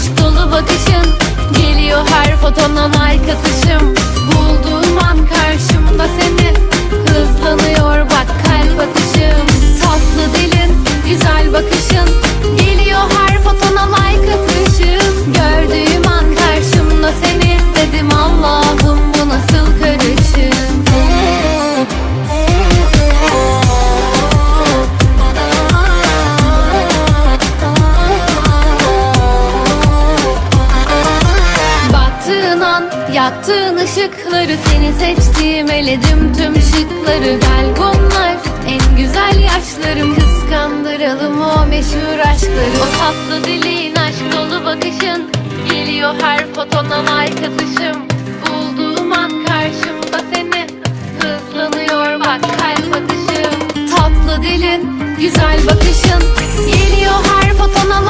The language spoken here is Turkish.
aşk dolu bakışın Yaktığın ışıkları seni seçtim eledim tüm şıkları. Gel bunlar en güzel yaşlarım. Kıskandıralım o meşhur aşkları. O tatlı dilin aşk dolu bakışın. Geliyor her fotona like atışım. Bulduğum an karşımda seni Hızlanıyor bak kalp atışım. Tatlı dilin güzel bakışın